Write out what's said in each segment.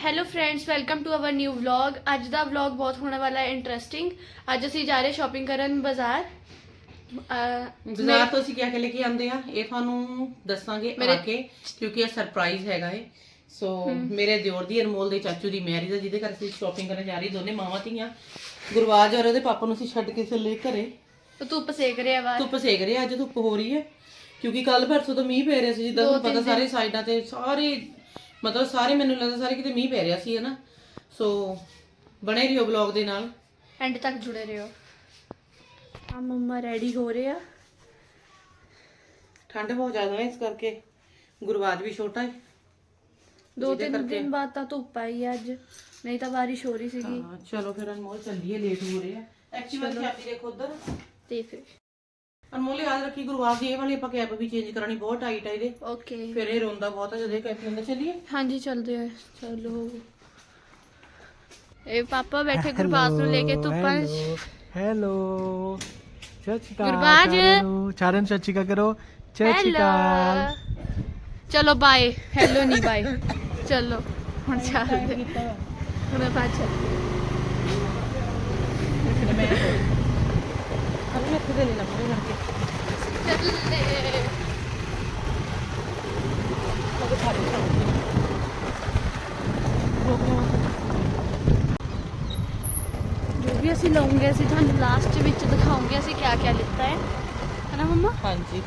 Hello friends welcome to our new vlog ਅੱਜ ਦਾ vlog ਬਹੁਤ ਹੋਣ ਵਾਲਾ ਹੈ ਇੰਟਰਸਟਿੰਗ ਅੱਜ ਅਸੀਂ ਜਾ ਰਹੇ ਸ਼ਾਪਿੰਗ ਕਰਨ ਬਾਜ਼ਾਰ ਅਹ, ਬਾਜ਼ਾਰ ਤੋਂ ਅਸੀਂ ਕਿਆ ਕਿ ਲੈ ਕੇ ਆਂਦੇ ਆ ਇਹ ਤੁਹਾਨੂੰ ਦੱਸਾਂਗੇ ਆ ਮੇਰੇ- ਕੇ ਕਿਉਂਕਿ ਇਹ ਸਰਪ੍ਰਾਈਜ਼ ਹੈਗਾ ਏ ਸੋ ਮੇਰੇ ਦਿਓਰ ਦੀ ਅਨਮੋਲ ਦੇ ਚਾਚੂ ਦੀ ਮੈਰਿਜ ਹੈ ਜਿਹਦੇ ਕਰਕੇ ਅਸੀਂ ਸ਼ਾਪਿੰਗ ਕਰਨ ਜਾ ਰਹੀ ਦੋਨੇ ਮਾਵਾਂ ਧੀਆਂ ਗੁਰਵਾਜ ਔਰ ਉਹਦੇ ਪਾਪਾ ਨੂੰ ਅਸੀਂ ਛੱਡ ਕੇ ਚੱਲੇ ਘਰੇ। ਉਹ ਧੁੱਪ ਸੇਕ ਰਿਹਾ ਵਾ। ਧੁੱਪ ਸੇਕ ਰਹੇ ਆ, ਅੱਜ ਧੁੱਪ ਹੋ ਰਹੀ ਹੈ। ਕਿਉਂਕਿ ਕੱਲ ਪਰਸੋਂ ਤੋਂ ਮੀਂਹ ਪੈ ਰਿਹਾ ਸੀ ਜਿੱਦਾਂ ਤੁਹਾਨੂੰ ਪਤਾ ਸਾਰੇ ਸਾਈਡਾਂ ਤੇ ਸਾਰੇ ਮਤਲਬ ਸਾਰੇ ਮੈਨੂੰ ਲੱਗਦਾ ਸਾਰੇ ਕਿਤੇ ਮੀਂਹ ਪੈ ਰਿਹਾ ਸੀ ਹਨਾ? ਸੋ ਬਣੇ ਰਹੋ ਬਲੌਗ ਦੇ ਨਾਲ। ਐਂਡ ਤੱਕ ਜੁੜੇ ਰਹੋ। ਆ ਮੰਮਾ ਰੈਡੀ ਹੋ ਰਹੇ ਆ। ਠੰਡ ਬਹੁਤ ਜ਼ਿਆਦਾ ਹੈ ਇਸ ਕਰਕੇ ਗੁਰਵਾਜ ਵੀ ਛੋਟਾ ਹੈ ਦੋ ਤਿੰਨ ਦਿਨ ਬਾਅਦ ਤਾਂ ਧੁੱਪ ਆਈ ਆ ਅੱਜ ਨਹੀਂ ਤਾਂ ਬਾਰਿਸ਼ ਹੋ ਰਹੀ ਸੀਗੀ। ਹਾਂ ਚਲੋ ਫਿਰ ਅਨਮੋਲ ਚੱਲੀਏ ਲੇਟ ਹੋ ਰਹੇ ਆ। ਐਕਚੁਅਲੀ ਚਾਬੀ ਦੇਖੋ ਉਧਰ। ਤੇ ਫਿਰ? ਅਨਮੋਲ ਯਾਦ ਰੱਖੀ ਗੁਰਵਾਜ ਦੀ ਇਹ ਵਾਲੀ ਆਪਾਂ ਕੈਪ ਵੀ ਚੇਂਜ ਕਰਾਣੀ ਬਹੁਤ ਟਾਈਟ ਹੈ ਇਹਦੇ। ਓਕੇ ਫਿਰ ਇਹ ਰੋਂਦਾ ਬਹੁਤ ਹੈ ਜਦੋਂ ਇਹ ਕੈਪ ਲੈਂਦਾ ਚੱਲੀਏ? ਹਾਂਜੀ ਚੱਲਦੇ ਆ ਚਲੋ। ਇਹ ਪਾਪਾ ਬੈਠੇ ਗੁਰਬਾਜ ਨੂੰ ਲੈ ਕੇ ਧੁੱਪਾਂ 'ਚ। ਹੈਲੋ ਸਤਿ ਸ਼੍ਰੀ ਅਕਾਲ ਗੁਰਬਾਜ। ਸਾਰਿਆਂ ਨੂੰ। ਸਾਰਿਆਂ ਨੂੰ ਸਤਿ ਸ਼੍ਰੀ ਅਕਾਲ ਕਰੋ। ਹੈਲੋ ਚਲੋ ਬਾਏ ਹੈਲੋ ਨਹੀਂ ਬਾਏ ਚਲੋ ਹੁਣ ਚੱਲਦੇ। ਹੁਣ ਆਪਾਂ ਚੱਲਦੇ ਅਰੇ ਇੱਥੇ ਦੇ ਲੈ ਲੰਮੇ ਕਰਕੇ ਜੋ ਵੀ ਅਸੀਂ ਲਵਾਂਗੇ ਅਸੀਂ ਤੁਹਾਨੂੰ ਲਾਸਟ ਵਿੱਚ ਦਿਖਾਉਂਗੇ ਅਸੀਂ ਕਿਆ ਕਿਆ ਲਿੱਤਾ ਹੈ। ਹਨਾ ਮੰਮਾ? ਹਾਂਜੀ।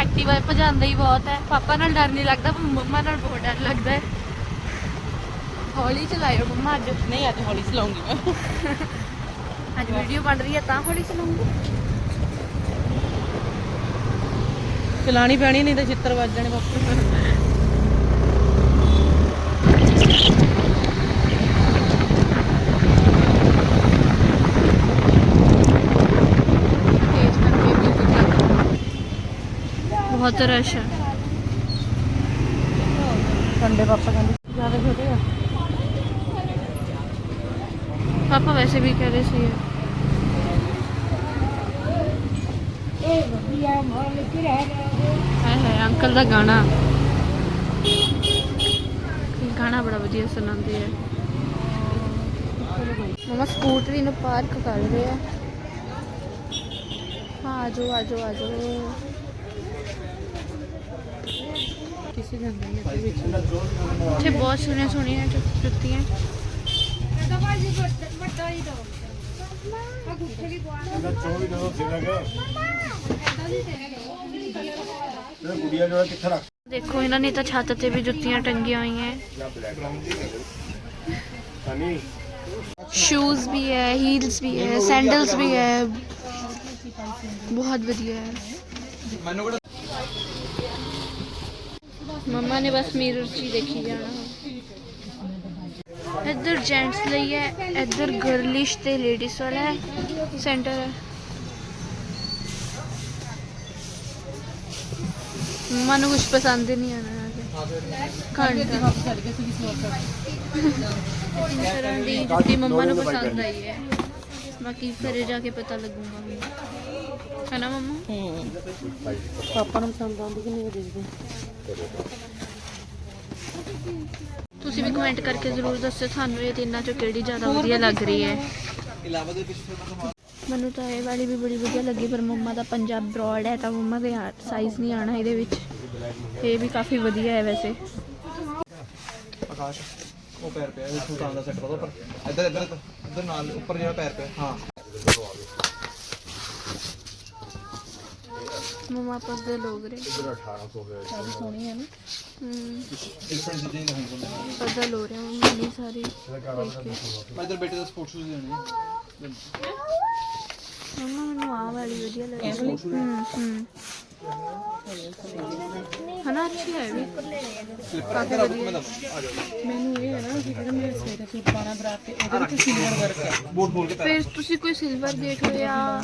ਐਕਟਿਵਾ ਭਜਾਉਂਦਾ ਹੀ ਬਹੁਤ ਹੈ। ਪਾਪਾ ਨਾਲ ਡਰ ਨਹੀਂ ਲੱਗਦਾ ਪਰ ਮੰਮਾ ਨਾਲ ਬਹੁਤ ਡਰ ਲੱਗਦਾ ਹੈ। ਹੌਲੀ ਚਲਾਇਓ ਮੰਮਾ ਅੱਜ। ਨਹੀਂ ਅੱਜ ਹੌਲੀ ਚਲਾਉਂਗੀ ਮੈਂ। ਅੱਜ ਵੀਡੀਓ ਬਣ ਰਹੀ ਹੈ ਤਾਂ ਹੌਲੀ ਚਲਾਉਂਗੀ। ਚਲਾਣੀ ਪੈਣੀ ਨਹੀਂ ਤਾਂ ਚਿੱਤਰ ਵੱਜ ਜਾਣੇ ਬਾਪੂ ਬਹੁਤ ਰਸ਼ ਹੈ ਠੰਡੇ ਪਾਪਾ ਕਹਿੰਦੇ ਜ਼ਿਆਦਾ ਛੋਟੇ ਆ। ਪਾਪਾ ਵੈਸੇ ਵੀ ਕਹਿ ਰਹੇ ਸੀ। ਹੈ ਹੈ ਅੰਕਲ ਦਾ ਗਾਣਾ। ਗਾਣਾ ਬੜਾ ਵਧੀਆ ਸੁਣਾਉਂਦੇ ਆ। ਮਮਾ ਸਕੂਟਰੀ ਨੂੰ ਪਾਰਕ ਕਰ ਰਹੇ ਆ। ਹਾਂ ਆਜੋ ਆਜੋ ਆਜੋ ਕਿਸੇ ਜਾਂਦੇ ਨੇ ਇੱਥੇ ਵਿੱਚ। ਇੱਥੇ ਬਹੁਤ ਸੋਹਣੀਆਂ ਸੋਹਣੀਆਂ ਜੁੱਤੀਆਂ। ਗੁੜੀਆ ਜਿਹੜਾ ਕਿੱਥੇ ਰੱਖ ਦੇਖੋ ਇਹਨਾਂ ਨੇ ਤਾਂ ਛੱਤ ਤੇ ਵੀ ਜੁੱਤੀਆਂ ਟੰਗੀਆਂ ਹੋਈਆਂ ਹਨੀ ਸ਼ੂਜ਼ ਵੀ ਹੈ ਹੀਲਸ ਵੀ ਹੈ ਸੈਂਡਲਸ ਵੀ ਹੈ ਬਹੁਤ ਵਧੀਆ ਹੈ ਮੰਮਾ ਨੇ ਬਸ ਮਿਰਰ 'ਚ ਹੀ ਦੇਖੀ ਜਾਣਾ ਇੱਧਰ ਜੈਂਟਸ ਲਈ ਹੈ, ਇੱਧਰ ਗਰਲਿਸ਼ ਤੇ ਲੇਡੀਜ਼ ਵਾਲਾ ਹੈ ਸੈਂਟਰ ਹੈ। ਮੰਮਾ ਨੂੰ ਕੁਝ ਪਸੰਦ ਨਹੀਂ ਆਣਾ ਘੰਟਾ। ਇਸ ਦੀ ਜੁੱਤੀ ਮੰਮਾ ਨੂੰ ਪਸੰਦ ਆਈ ਹੈ। ਬਾਕੀ ਘਰੇ ਜਾ ਕੇ ਪਤਾ ਲੱਗੂਗਾ ਮੈਨੂੰ ਹੈ ਨਾ ਮੰਮਾ? ਪਾਪਾ ਨੂੰ ਪਸੰਦ ਆਉਂਦੀ ਕਿ ਨਹੀਂ ਦੇਖਦੇ। ਤੁਸੀਂ ਵੀ ਕਮੈਂਟ ਕਰਕੇ ਜ਼ਰੂਰ ਦੱਸਿਓ ਤੁਹਾਨੂੰ ਇਹ ਤਿੰਨਾਂ ਚੋਂ ਕਿਹੜੀ ਜ਼ਿਆਦਾ ਵਧੀਆ ਲੱਗ ਰਹੀ ਹੈ। ਮੈਨੂੰ ਤਾਂ ਇਹ ਵਾਲੀ ਵੀ ਬੜੀ ਵਧੀਆ ਲੱਗੀ ਪਰ ਮੰਮਾ ਦਾ ਪੰਜਾਬ ਬ੍ਰੌਡ ਹੈ ਤਾਂ ਮੰਮਾ ਦੇ ਸਾਈਜ਼ ਨਹੀਂ ਆਣਾ ਇਹਦੇ ਵਿੱਚ। ਇਹ ਵੀ ਕਾਫੀ ਵਧੀਆ ਹੈ ਵੈਸੇ। ਆਕਾਸ਼ ਉਹ ਪੈਰ ਪਿਆ ਇਹ ਸੁਲਤਾਨ ਦਾ ਸੈੱਟ ਪਤਾ ਪਰ ਇੱਧਰ ਇੱਧਰ ਇੱਧਰ ਨਾਲ ਉੱਪਰ ਜਿਹੜਾ ਪੈਰ ਪਿਆ। ਹਾਂ। ਮੰਮਾ ਆਪਸ ਦੇ ਲੋਗ ਰਹੇ। ਇਧਰ 1800 ਹੋਇਆ ਸਾਰੀ ਸੋਹਣੀ ਹੈ ਨਾ। ਹਮ ਡਿਫਰੈਂਟ ਚੀਜ਼ਾਂ ਹੀ ਹੁੰਦੀਆਂ ਹੋ ਰਿਹਾ ਮੰਮਾ ਨਹੀਂ ਸਾਰੀ ਦੇਖ ਮੈਂ ਇੱਧਰ ਬੇਟੇ ਦਾ ਸਪੋਰਟਸ ਸ਼ੂਜ਼ ਲੈਣੇ ਆ। ਮੰਮਾ ਮੈਨੂੰ ਆਹ ਵਾਲੀ ਵਧੀਆ ਲੱਗੀ। ਹਮ ਹਮ ਹਨਾ ਅੱਛੀ ਹੈ ਵੀ। ਕਾਫੀ ਵਧੀਆ। ਆ ਮੈਨੂੰ ਇਹ ਹੈ ਨਾ ਕਿ ਜਿਹੜਾ ਮੇਰੇ ਸਵੇਰੇ ਸੂਟ ਪਾਣਾ ਬਰਾਤ ਤੇ ਇਹਦੇ ਵਿੱਚ ਸਿਲਵਰ ਵਰਕ ਹੈ। ਬੋਲ ਬੋਲ ਕੇ ਫਿਰ ਤੁਸੀਂ ਕੋਈ ਸਿਲਵਰ ਗੇਟ ਜਾਂ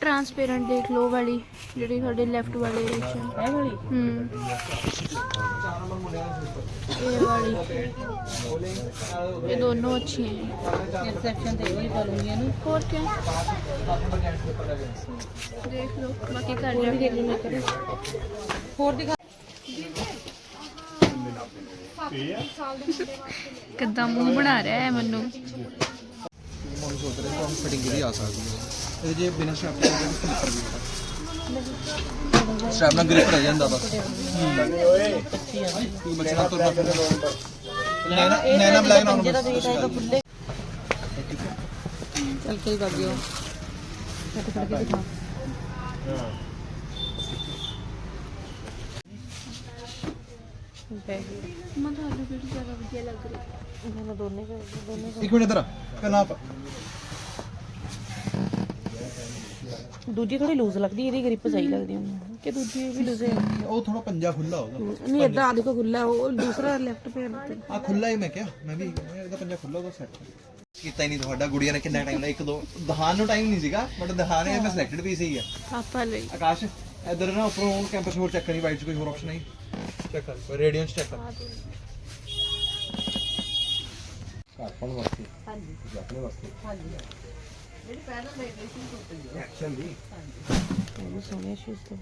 ਟਰਾਂਸਪੇਰੈਂਟ ਦੇਖ ਲਓ ਵਾਲੀ ਜਿਹੜੀ ਤੁਹਾਡੇ ਲੈਫਟ ਵਾਲੇ। ਇਹ ਵਾਲੀ? ਹੂੰ। ਇਹ ਵਾਲੀ। ਇਹ ਦੋਨੋਂ ਅੱਛੀਆਂ ਹੈ ਇਸ ਸੈਕਸ਼ਨ ਤੇ ਪਾ ਲੂੰਗੀ ਇਹਨੂੰ। ਹੋਰ ਕੀ ਦੇਖ ਲਓ ਬਾਕੀ ਹੋਰ ਜਾ ਵੀ ਕੇ ਦੇਖ ਲਓ ਮੈਂ ਕਰੇ। ਹੋਰ ਦਿਖਾ ਕਿੱਦਾਂ ਮੂੰਹ ਬਣਾ ਰਿਹਾ ਹੈ ਮੈਨੂੰ? ਮਨ ਸੋਚ ਰਿਹਾ ਕਿ ਫਿਟਿੰਗ ਇਹਦੀ ਆ ਸਕਦੀ ਹੈ। ਇਹਦੇ ਜੇ ਬਿਨਾਂ ਸਟ੍ਰੈਪ ਤੋਂ ਸਲੀਪਰ ਵੀ ਹੈ ਸਟ੍ਰੈਪ ਨਾਲ ਗ੍ਰਿਪ ਰਹਿ ਜਾਂਦਾ ਬਸ। ਨਾ ਕੀ ਬਚਣਾ ਤੁਰਨਾ ਫਿਰਨਾ। ਨੈਨਾ ਨੈਨਾ ਬਲੈਕ ਨਾਨ ਜਿਹੜਾ ਦੇ ਤਾਂ ਖੁੱਲੇ ਚੱਲ ਕੇ ਦਿਓ ਫਟ ਫਟ ਕੇ ਦਿਖਾ ਮੈਂ ਤੁਹਾਨੂੰ ਕਿਹੜੀ ਜ਼ਿਆਦਾ ਵਧੀਆ ਲੱਗ ਰਹੀ। ਮੈਨੂੰ ਦੋਨੇ ਦੋਨੇ ਇੱਕ ਮਿੰਟ ਇਧਰ ਪਹਿਲਾਂ ਆਪ। ਦੂਜੀ ਥੋੜੀ ਲੂਜ਼ ਲੱਗਦੀ ਇਹਦੀ ਗ੍ਰਿਪ ਸਹੀ ਲੱਗਦੀ ਮੈਨੂੰ ਕਿ ਦੂਜੀ ਵੀ ਲੂਜ਼ ਹੈ। ਉਹ ਥੋੜਾ ਪੰਜਾ ਖੁੱਲਾ ਉਹਦਾ ਨਹੀਂ ਇਦਾਂ ਆ ਦੇਖੋ ਖੁੱਲਾ ਉਹ ਦੂਸਰਾ ਲੈਫਟ ਪੈਰ ਤੇ। ਆ ਖੁੱਲਾ ਹੀ ਮੈਂ ਕਿਹਾ ਮੈਂ ਵੀ ਇਹਦਾ ਪੰਜਾ ਖੁੱਲਾ ਉਹਦਾ ਸੈੱਟ ਕੀਤਾ ਹੀ ਨਹੀਂ ਤੁਹਾਡਾ ਗੁੜੀਆ ਨੇ ਕਿੰਨਾ ਟਾਈਮ ਲਿਆ ਇੱਕ ਦੋ ਦਹਾਨ ਨੂੰ ਟਾਈਮ ਨਹੀਂ ਸੀਗਾ ਬਟ ਦਹਾਨ ਇਹ ਮੈਂ ਸਿਲੈਕਟਡ ਵੀ ਸਹੀ ਹੈ ਪਾਪਾ ਲਈ। ਆਕਾਸ਼ ਇਧਰ ਨਾ ਉੱਪਰੋਂ ਕੈਂਪਸ ਹੋਰ ਚੈੱਕ ਕਰੀ ਵਾਈਟ ਚ ਕੋਈ ਹੋਰ ਆਪਸ਼ਨ ਨਹੀਂ? ਚੈੱਕ ਕਰ ਕੋਈ ਰੇਡੀਅੰਸ ਚੈੱਕ ਕਰ। ਘਰਪਣ ਵਾਸਤੇ? ਹਾਂਜੀ। ਆਪਣੇ ਵਾਸਤੇ? ਹਾਂਜੀ। ਜਿਹੜੀ ਪਹਿਲਾਂ ਮੈਂ ਐਕਸ਼ਨ ਦੀ? ਉਹ ਸੋਹਣੇ ਸ਼ੂਜ਼ ਤੋਂ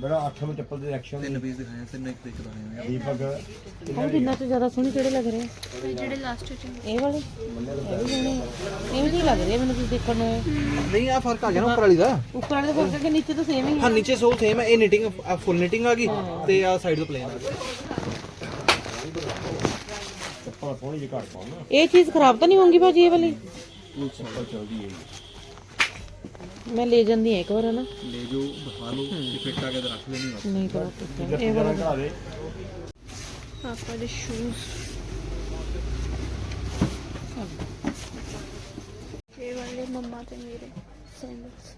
ਮੇਰਾ 8 ਨੂੰ ਚੱਪਲ ਦੇ ਐਕਸ਼ਨ ਤਿੰਨ ਪੀਸ ਦਿਖਾਏ ਤਿੰਨ ਇੱਕ ਇੱਕ ਦਾਣੇ ਦੀਪਕ ਉਹ ਕਿੰਨਾ ਤੋਂ ਜ਼ਿਆਦਾ ਸੋਹਣੇ ਕਿਹੜੇ ਲੱਗ ਰਹੇ? ਆ? ਤੇ ਜਿਹੜੇ ਲਾਸਟ ਚ ਇਹ ਵਾਲੇ? ਇਹ ਵੀ ਸੋਹਣੇ ਆ। ਇਹ ਵੀ ਨਹੀਂ ਲੱਗ ਰਹੇ ਮੈਨੂੰ ਤੁਸੀਂ ਦੇਖਣ ਨੂੰ। ਨਹੀਂ ਆ ਫ਼ਰਕ ਆ ਗਿਆ ਨਾ ਉੱਪਰ ਵਾਲੀ ਦਾ। ਉੱਪਰ ਵਾਲੇ ਦੇ ਫ਼ਰਕ ਹੈ ਕਿ ਨੀਚੇ ਤਾਂ ਸੇਮ ਹੀ ਹਾਂ ਨੀਚੇ ਸੋ ਸੇਮ ਹੈ ਇਹ ਨਿਟਿੰਗ ਫੁੱਲ ਨਿਟਿੰਗ ਆ ਗਈ ਤੇ ਆ ਸਾਈਡ ਤੋਂ ਪਲੇਨ ਆ ਚੱਪਲ ਥੋੜੀ ਜਿਹੀ ਘੱਟ ਪਾਉ ਨਾ ਇਹ ਚੀਜ਼ ਖਰਾਬ ਤਾਂ ਨਹੀਂ ਹੋਊਗੀ ਭਾਜੀ ਇਹ ਵਾਲੀ? ਇਹ ਚੱਪਲ ਚੱਲਦੀ ਹੈ ਮੈਂ ਲੈ ਜਾਂਦੀ ਹਾਂ ਇੱਕ ਵਾਰ ਹਨਾ? ਲੈ ਜੋ ਦਿਖਾ ਲਓ ਕਿ ਫਿੱਟ ਆ। ਕੇ ਤੇ ਰੱਖ ਲੈਣੀ ਨਹੀਂ ਕਰਾ ਇਹ ਵਾਲਾ ਘੜਾ ਦੇ ਪਾਪਾ ਦੇ ਸ਼ੂਜ਼ ਇਹ ਵਾਲੇ ਮੰਮਾ ਤੇ ਮੇਰੇ ਸੈਂਡਲਸ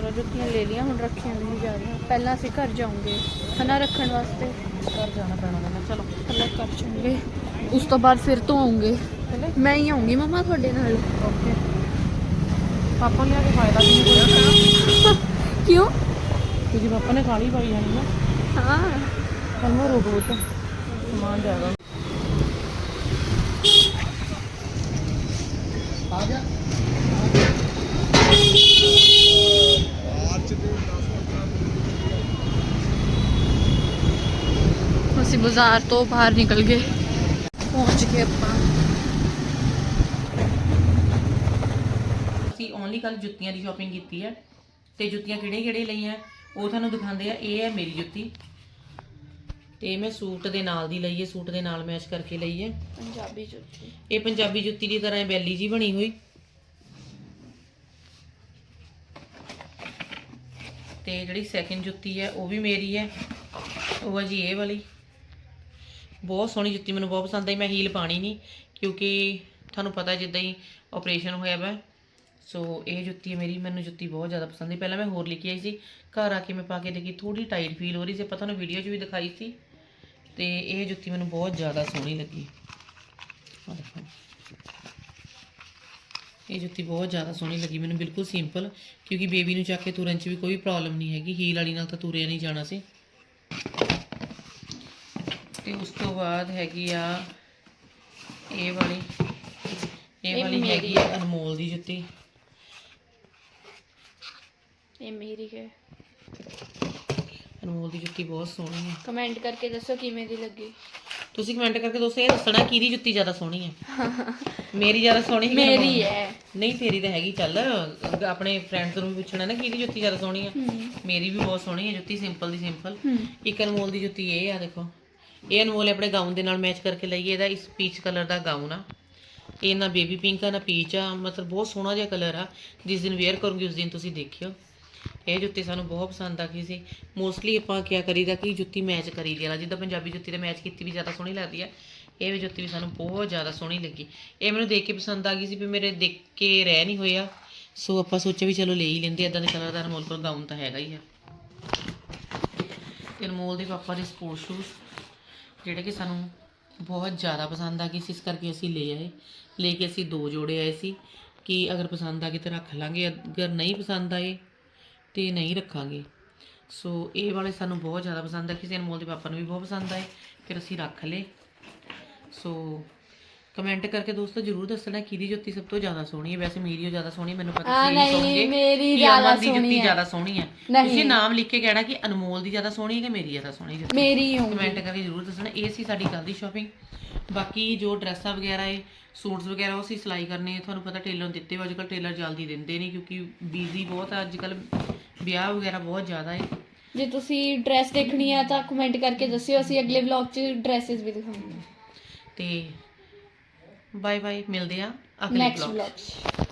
ਚਲੋ ਜੁੱਤੀਆਂ ਲੈ ਲਿਆ ਹੁਣ ਰੱਖੀਆਂ ਨਹੀਂ ਜਾ ਰਹੀਆਂ। ਪਹਿਲਾਂ ਅਸੀਂ ਘਰ ਜਾਵਾਂਗੇ ਹਨਾ ਰੱਖਣ ਵਾਸਤੇ? ਘਰ ਜਾਣਾ ਪੈਣਾ ਮੈਨੂੰ ਚਲੋ। ਪਹਿਲਾਂ ਘਰ ਜਾਵਾਂਗੇ ਉਸ ਤੋਂ ਬਾਅਦ ਫਿਰ ਤੋਂ ਆਉਂਗੇ ਮੈਂ ਹੀ ਆਉਂਗੀ ਮੰਮਾ ਤੁਹਾਡੇ ਨਾਲ। ਓਕੇ। ਪਾਪਾ ਨੇ ਆ ਕੇ ਫਾਇਦਾ ਵੀ ਨਹੀਂ ਕੋਈ ਕਿਉਂ? ਕਿਉਂਕਿ ਪਾਪਾ ਨੇ ਕਾਲੀ ਪਾਈ ਜਾਣੀ ਨਾ ਹਾਂ। ਕੱਲ ਨੂੰ ਰੋਕ ਰੋਕ ਸਮਾਨ ਜਾਏਗਾ ਅਸੀਂ ਬਾਜ਼ਾਰ ਤੋਂ ਬਾਹਰ ਨਿਕਲ ਗਏ। ਪਹੁੰਚ ਗਏ ਆਪਾਂ। ਅਸੀਂ ਓਨਲੀ ਕੱਲ ਜੁੱਤੀਆਂ ਦੀ ਸ਼ਾਪਿੰਗ ਕੀਤੀ ਹੈ। ਤੇ ਜੁੱਤੀਆਂ ਕਿਹੜੇ ਕਿਹੜੇ ਲਈਆਂ? ਉਹ ਤੁਹਾਨੂੰ ਦਿਖਾਉਂਦੇ ਆ। ਇਹ ਹੈ ਮੇਰੀ ਜੁੱਤੀ। ਤੇ ਮੈਂ ਸੂਟ ਦੇ ਨਾਲ ਦੀ ਲਈ ਹੈ। ਸੂਟ ਦੇ ਨਾਲ ਮੈਚ ਕਰਕੇ ਲਈ ਹੈ। ਪੰਜਾਬੀ ਜੁੱਤੀ। ਇਹ ਪੰਜਾਬੀ ਜੁੱਤੀ ਦੀ ਤਰ੍ਹਾਂ ਬੈਲੀ ਜੀ ਬਣੀ ਹੋਈ। ਤੇ ਜਿਹੜੀ ਸੈਕਿੰਡ ਜੁੱਤੀ ਹੈ ਉਹ ਵੀ ਮੇਰੀ ਹੈ। ਉਹ ਹੈ ਜੀ ਇਹ ਵਾਲੀ। ਬਹੁਤ ਸੋਹਣੀ ਜੁੱਤੀ ਮੈਨੂੰ ਬਹੁਤ ਪਸੰਦ ਆਈ, ਮੈਂ ਹੀਲ ਪਾਣੀ ਨਹੀਂ, ਕਿਉਂਕਿ ਤੁਹਾਨੂੰ ਪਤਾ ਜਿੱਦਾਂ ਹੀ ਆਪਰੇਸ਼ਨ ਹੋਇਆ ਵਾ ਸੋ ਇਹ ਜੁੱਤੀ ਮੇਰੀ, ਮੈਨੂੰ ਜੁੱਤੀ ਬਹੁਤ ਜ਼ਿਆਦਾ ਪਸੰਦ ਹੈ ਪਹਿਲਾਂ ਮੈਂ ਹੋਰ ਲੈ ਕੇ ਆਈ ਸੀ, ਘਰ ਆ ਕੇ ਮੈਂ ਪਾ ਕੇ ਦੇਖੀ ਥੋੜੀ ਟਾਈਟ ਫੀਲ ਹੋ ਰਹੀ ਸੀ ਪਤਾ ਨੂੰ ਵੀਡੀਓ 'ਚ ਵੀ ਦਿਖਾਈ ਸੀ, ਤੇ ਇਹ ਜੁੱਤੀ ਮੈਨੂੰ ਬਹੁਤ ਜ਼ਿਆਦਾ ਸੋਹਣੀ ਲੱਗੀ। ਇਹ ਜੁੱਤੀ ਬਹੁਤ ਜ਼ਿਆਦਾ ਸੋਹਣੀ ਲੱਗੀ, ਮੈਨੂੰ ਬਿਲਕੁਲ ਸਿੰਪਲ ਕਿਉਂਕਿ ਬੇਬੀ ਨੂੰ ਚੱਕ ਕੇ ਤੁਰਨ 'ਚ ਵੀ ਕੋਈ ਪ੍ਰੋਬਲਮ ਨਹੀਂ ਹੈਗੀ ਹੀਲ ਵਾਲੀ ਨਾਲ ਤਾਂ ਤੁਰਿਆ ਨਹੀਂ ਜਾਣਾ ਸੀ। ਤੇ ਉਸ ਤੋਂ ਬਾਅਦ ਹੈਗੀ ਆ ਇਹ ਵਾਲੀ ਇਹ ਵਾਲੀ ਹੈਗੀ ਆ ਅਨਮੋਲ ਦੀ ਜੁੱਤੀ। ਇਹ ਮੇਰੀ ਹੈ। ਅਨਮੋਲ ਦੀ ਜੁੱਤੀ ਬਹੁਤ ਸੋਹਣੀ ਹੈ। ਕਮੈਂਟ ਕਰਕੇ ਦੱਸੋ ਕਿਵੇਂ ਦੀ ਲੱਗੀ। ਤੁਸੀਂ ਕਮੈਂਟ ਕਰਕੇ ਦੱਸੋ ਇਹ ਦੱਸਣਾ ਕਿਹਦੀ ਜੁੱਤੀ ਜ਼ਿਆਦਾ ਸੋਹਣੀ ਹੈ। ਮੇਰੀ ਜ਼ਿਆਦਾ ਸੋਹਣੀ ਹੈ ਕਿ ਮੇਰੀ? ਹੈ। ਨਹੀਂ ਤੇਰੀ ਤਾਂ ਹੈਗੀ ਚੱਲ। ਆਪਣੇ ਫਰੈਂਡਸ ਨੂੰ ਵੀ ਪੁੱਛਣਾ ਨਾ ਕਿਹਦੀ ਜੁੱਤੀ ਜ਼ਿਆਦਾ ਸੋਹਣੀ ਹੈ। ਮੇਰੀ ਵੀ ਬਹੁਤ ਸੋਹਣੀ ਹੈ ਜੁੱਤੀ ਸਿੰਪਲ ਦੀ ਸਿੰਪਲ ਇੱਕ ਅਨਮੋਲ ਦੀ ਜੁੱਤੀ ਇਹ ਆ ਦੇਖੋ। ਇਹ ਅਨਮੋਲ ਨੇ ਆਪਣੇ ਗਾਊਨ ਦੇ ਨਾਲ ਮੈਚ ਕਰਕੇ ਲਈ ਇਹਦਾ ਇਸ ਪੀਚ ਕਲਰ ਦਾ ਗਾਊਨ ਆ। ਇਹ ਨਾ ਬੇਬੀ ਪਿੰਕ ਆ, ਨਾ ਪੀਚ ਆ, ਮਤਲਬ ਬਹੁਤ ਸੋਹਣਾ ਜਿਹਾ ਕਲਰ ਆ। ਜਿਸ ਦਿਨ ਵੇਅਰ ਕਰੂੰਗੀ, ਉਸ ਦਿਨ ਤੁਸੀਂ ਦੇਖਿਓ। ਇਹ ਜੁੱਤੀ ਸਾਨੂੰ ਬਹੁਤ ਪਸੰਦ ਆ ਗਈ ਸੀ। ਮੋਸਟਲੀ ਆਪਾਂ ਕਿਆ ਕਰੀਦਾ ਕਿ ਜੁੱਤੀ ਮੈਚ ਕਰੀ ਦੀ ਆ। ਜਿੱਦਾਂ ਪੰਜਾਬੀ ਜੁੱਤੀ ਤੇ ਮੈਚ ਕੀਤੀ ਵੀ ਜ਼ਿਆਦਾ ਸੋਹਣੀ ਲੱਗਦੀ ਆ, ਇਹ ਵੀ ਜੁੱਤੀ ਵੀ ਸਾਨੂੰ ਬਹੁਤ ਜ਼ਿਆਦਾ ਸੋਹਣੀ ਲੱਗੀ। ਇਹ ਮੈਨੂੰ ਦੇਖ ਕੇ ਪਸੰਦ ਆ ਗਈ ਸੀ ਵੀ ਮੇਰੇ ਦੇਖ ਕੇ ਰਹਿ ਨਹੀਂ ਹੋਇਆ। ਸੋ ਆਪਾਂ ਸੋਚਿਆ ਵੀ ਚਲੋ ਲੈ ਹੀ ਲੈਂਦੇ ਇਦਾਂ ਦੇ ਕਲਰ ਦਾ ਅਨਮੋਲ ਕੋਲ ਗਾਊਨ ਤਾਂ ਹੈਗਾ ਹੀ ਆ। ਤੇ ਅਨਮੋਲ ਦੇ ਪਾਪਾ ਦੇ ਸਪੋਰਟ ਸ਼ੂਜ਼ ਜਿਹੜੇ ਕਿ ਸਾਨੂੰ ਬਹੁਤ ਜ਼ਿਆਦਾ ਪਸੰਦ ਆ ਗਈ ਸੀ, ਇਸ ਕਰਕੇ ਅਸੀਂ ਲੈ ਆਏ। ਲੈ ਕੇ ਅਸੀਂ ਦੋ ਜੋੜੇ ਆਏ ਸੀ ਕਿ ਅਗਰ ਪਸੰਦ ਆ ਗਏ ਤਾਂ ਰੱਖ ਲਾਂਗੇ, ਅਗਰ ਨਹੀਂ ਪਸੰਦ ਆਏ ਤੇ ਨਹੀਂ ਰੱਖਾਂਗੇ। ਸੋ ਇਹ ਵਾਲੇ ਸਾਨੂੰ ਬਹੁਤ ਜ਼ਿਆਦਾ ਪਸੰਦ ਆ, ਕਿਸੇ ਅਨਮੋਲ ਦੇ ਪਾਪਾ ਨੂੰ ਵੀ ਬਹੁਤ ਪਸੰਦ ਆਏ, ਫਿਰ ਅਸੀਂ ਰੱਖ ਲਏ। ਸੋ ਕਮੈਂਟ ਕਰਕੇ ਦੋਸਤੋ ਜਰੂਰ ਦੱਸਣਾ ਕਿਹਦੀ ਜੁੱਤੀ ਸਭ ਤੋਂ ਜ਼ਿਆਦਾ ਸੋਹਣੀ ਹੈ। ਵੈਸੇ ਮੇਰੀ ਉਹ ਜ਼ਿਆਦਾ ਸੋਹਣੀ ਹੈ, ਮੈਨੂੰ ਪਤਾ ਆ, ਸੀ ਨਹੀਂ, ਮੇਰੀ ਜ਼ਿਆਦਾ ਸੋਹਣੀ ਜੁੱਤੀ ਹੈ। ਜ਼ਿਆਦਾ ਸੋਹਣੀ ਹੈ। ਨਹੀਂ। ਤੁਸੀਂ ਨਾਮ ਲਿਖ ਕੇ ਕਹਿਣਾ ਕਿ ਅਨਮੋਲ ਦੀ ਜ਼ਿਆਦਾ ਸੋਹਣੀ ਹੈ ਕਿ ਮੇਰੀ ਜ਼ਿਆਦਾ ਸੋਹਣੀ ਜੁੱਤੀ? ਮੇਰੀ ਹੋਊਗੀ। ਕਮੈਂਟ ਕਰਕੇ ਜਰੂਰ ਦੱਸਣਾ। ਇਹ ਸੀ ਸਾਡੀ ਕੱਲ ਦੀ ਸ਼ਾਪਿੰਗ ਬਾਕੀ ਜੋ ਡਰੈਸਾਂ ਵਗੈਰਾ ਹੈ ਸੂਟਸ ਵਗੈਰਾ ਉਹ ਅਸੀਂ ਸਿਲਾਈ ਕਰਨੇ ਆ। ਤੁਹਾਨੂੰ ਪਤਾ ਟੇਲਰ ਨੂੰ ਦਿੱਤੇ ਹੋ ਅੱਜਕੱਲ ਟੇਲਰ ਜਲਦੀ ਦਿੰਦੇ ਨਹੀਂ ਕਿਉਂਕਿ ਬੀਜ਼ੀ ਬਹੁਤ ਆ। ਅੱਜਕੱਲ ਵਿਆਹ ਵਗੈਰਾ ਬਹੁਤ ਜ਼ਿਆਦਾ ਹੈ। ਜੇ ਤੁਸੀਂ ਡਰੈਸ ਦੇਖਣੀ ਆ ਤਾਂ ਕਮੈਂਟ ਕਰਕੇ ਦੱਸਿਓ। ਅਸੀਂ ਅਗਲੇ ਵਲੌਗ 'ਚ ਡਰੈਸਸ ਵੀ ਦਿਖਾਵਾਂਗੇ ਤੇ ਬਾਏ ਬਾਏ ਮਿਲਦੇ ਆ ਅਗਲੇ ਨੈਕਸਟ ਵਲੌਗ ਵਲੌਗ 'ਚ।